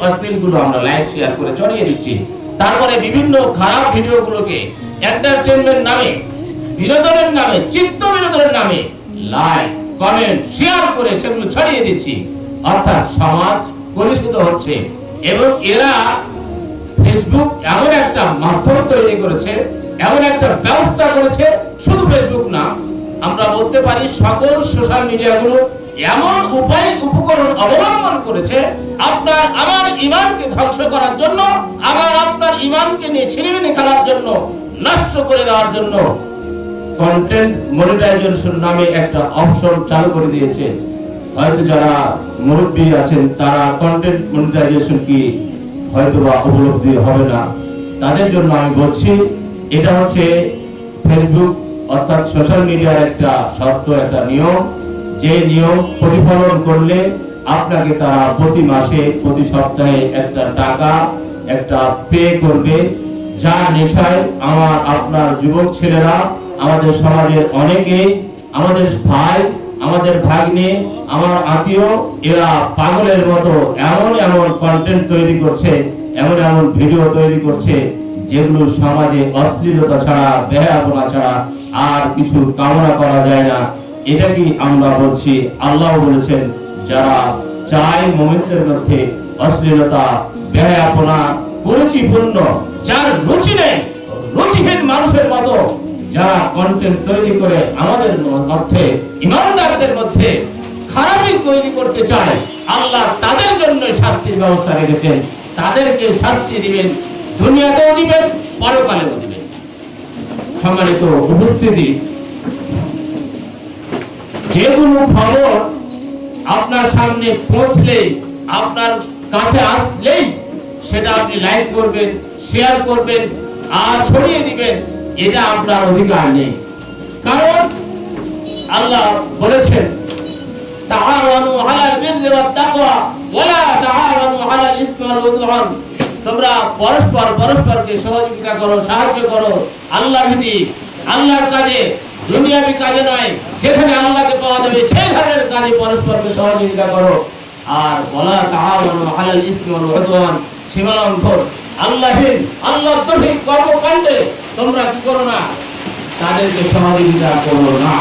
অশ্লীলগুলো আমরা like share করে ছড়িয়ে দিচ্ছি। তারপরে বিভিন্ন খারাপ ভিডিওগুলোকে এন্টারটেনমেন্ট নামে, বিনোদনের নামে, চিত্ত বিনোদনের নামে লাইক কমেন্ট শেয়ার করে সেগুলো ছড়িয়ে দিচ্ছি। অর্থাৎ সমাজ কলুষিত হচ্ছে এবং এরা ফেসবুক এমন একটা মাধ্যম তৈরি করেছে, এমন একটা ব্যবস্থা করেছে, শুধু ফেসবুক না আমরা বলতে পারি সকল সোশ্যাল মিডিয়াগুলো এমন উপায় উপকরণ অবলম্বন করেছে, আপনার আমার ইমানকে ধ্বংস করার জন্য, আমার আপনার ইমানকে নিয়ে ছিনিমিনি খেলার জন্য, নষ্ট করে দেওয়ার জন্য। কন্টেন্ট মনিটাইজেশন নামে একটা অপশন চালু করে দিয়েছে। হয়তো যারা মুরব্বী আছেন, তারা কন্টেন্ট মনিটাইজেশন কি হয়তো বা উপলব্ধি হবে না। তাদের জন্য আমি বলছি, এটা হচ্ছে ফেসবুক অর্থাৎ সোশ্যাল মিডিয়ার একটা শর্ত, একটা নিয়ম। যে নিয়ম প্রতিফলন করলে আপনাকে তারা প্রতি মাসে, প্রতি সপ্তাহে একটা টাকা, একটা পে করবে। যা নেশায় আমার, আপনার যুবক ছেলেরা, আমাদের সমাজের অনেকে, আমাদের ভাই, আমাদের ভাগ্নে, আমার আত্মীয়, এরা পাগলের মতো এমন এমন কন্টেন্ট তৈরি করছে, এমন এমন ভিডিও তৈরি করছে, যেগুলো সমাজে অশ্লীলতা ছাড়া, বেহায়াপনা ছাড়া আর কিছু কামনা করা যায় না। এটা কি আমরা বলছি? আল্লাহ বলেছেন, যারা চায় মোমেন্টসের মধ্যে অশ্লীলতা, বেহায়াপনা, কুরুচিপূর্ণ, যার রুচি নেই, রুচিহীন মানুষের মতো, যারা কন্টেন্ট তৈরি করে আমাদের মধ্যে, ইমানদারদের মধ্যে খারাপই তৈরি করতে চায়, আল্লাহ তাদের জন্য শাস্তির ব্যবস্থা রেখেছেন। তাদেরকে শাস্তি দিবেন, দুনিয়াতেও দিবেন পরকালেও দিবেন উপস্থিতি যেগুলো খবর আপনার সামনে পৌঁছলেই আপনার কাছে আসলেই সেটা আপনি লাইক করবেন, শেয়ার করবেন, আর ছড়িয়ে দিবেন, এটা আপনার অধিকার নেই। কারণ আল্লাহ বলেছেন, তাআওয়ানু আলাল বিররি ওয়াত তাকওয়া ওয়ালা তাআওয়ানু আলাল ইসমি ওয়াল উদওয়ান। তোমরা পরস্পর পরস্পরকে সহযোগিতা করো, সাহায্য করো। আল্লাহ ভীতি আল্লাহর কাজে, দুনিয়াবি কাজে নয়, যেখানে আল্লাহকে পাওয়া যাবে সেই ধরনের কাজে পরস্পরকে সহযোগিতা করো। আর বলার তাআওয়ানু হালাল ইসমি ওয়াল উদওয়ান সীমালঙ্ঘন আল্লাহীন আল্লাহ তৌহিদ কর্মকাণ্ডে তোমরা কি করো না? তাদেরকে সহযোগিতা করো না।